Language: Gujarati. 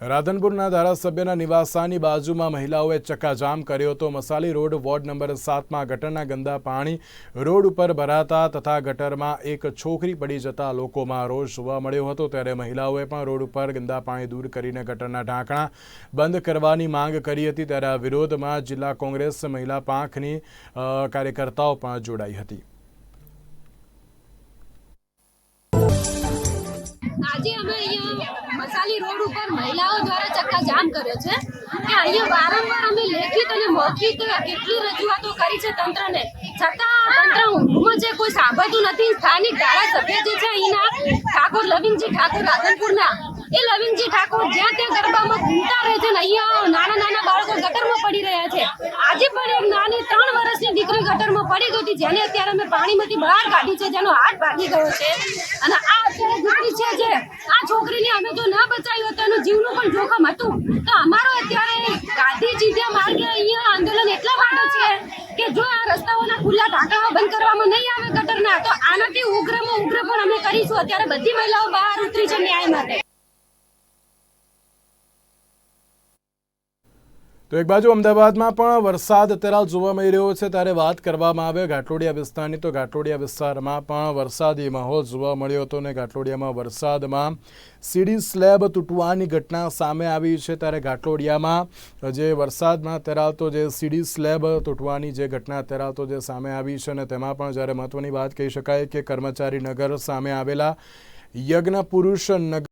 રાધનપુરના ધારાસભ્યના નિવાસાની બાજુમાં મહિલાઓએ ચક્કાજામ કર્યો હતો. મસાલી રોડ વોર્ડ નંબર સાતમાં ગટરના ગંદા પાણી રોડ ઉપર ભરાતા તથા ગટરમાં એક છોકરી પડી જતા લોકોમાં રોષ જોવા મળ્યો હતો. ત્યારે મહિલાઓએ પણ રોડ ઉપર ગંદા પાણી દૂર કરીને ગટરના ઢાંકણા બંધ કરવાની માંગ કરી હતી. ત્યારે આ વિરોધમાં જિલ્લા કોંગ્રેસ મહિલા પાંખની કાર્યકર્તાઓ પણ જોડાઈ હતી. આજે અમે અહીંયા મસાલી રોડ ઉપર મહિલાઓ દ્વારા ચક્કા જામ કર્યો છે કે અહીંયા વારંવાર અમે લેખિત અને મૌખિક કેટલી રજૂઆતો કરી છે તંત્રને. છતાં તંત્ર ઊંઘમાં છે કોઈ સાંભળતું નથી, સ્થાનિક ધારાસભ્ય જે છે અહીંના ઠાકોર લવિંગજી ઠાકોર રાધનપુરના. એ લવિંગજી ઠાકોર જ્યાં ત્યાં ગરબામાં ઘૂમતા રહે છે ને અહીંયા નાના નાના બાળકો ગટરમાં પડી રહ્યા છે. આજે પણ એક નાની ત્રણ વર્ષની દીકરી ગટરમાં પડી ગઈ હતી, જેને અત્યારે અમે પાણીમાંથી બહાર કાઢી છે, જેનો હાથ ભાગી ગયો છે. અને આ અત્યારે જે અમે જો ના બચાવી હોત તો એનું જીવનું પણ જોખમ હતું. તો અમારો અત્યારે ગાંધીજી જે માર્ગે અહીંયા આંદોલન એટલા માટે છે કે જો આ રસ્તાઓના ખુલ્લા ઢાંકાઓ બંધ કરવામાં નહીં આવે ગટરના, તો આનાથી ઉગ્રમાં ઉગ્ર પણ અમે કરીશું. અત્યારે બધી મહિલાઓ બહાર ઉતરી છે ન્યાય માટે. તો એક બાજુ અમદાવાદમાં પણ વરસાદ અત્યારે જોવા મળી રહ્યો છે. ત્યારે વાત કરવામાં આવે ઘાટલોડિયા વિસ્તારની, તો ઘાટલોડિયા વિસ્તારમાં પણ વરસાદી માહોલ જોવા મળ્યો હતો અને ઘાટલોડિયામાં વરસાદમાં સીડી સ્લેબ તૂટવાની ઘટના સામે આવી છે. ત્યારે ઘાટલોડિયામાં જે વરસાદમાં તેરાવતો જે સીડી સ્લેબ તૂટવાની જે ઘટના તેરાવતો જે સામે આવી છે અને તેમાં પણ જ્યારે મહત્ત્વની વાત કહી શકાય કે કર્મચારી નગર સામે આવેલા યજ્ઞ પુરુષ નગર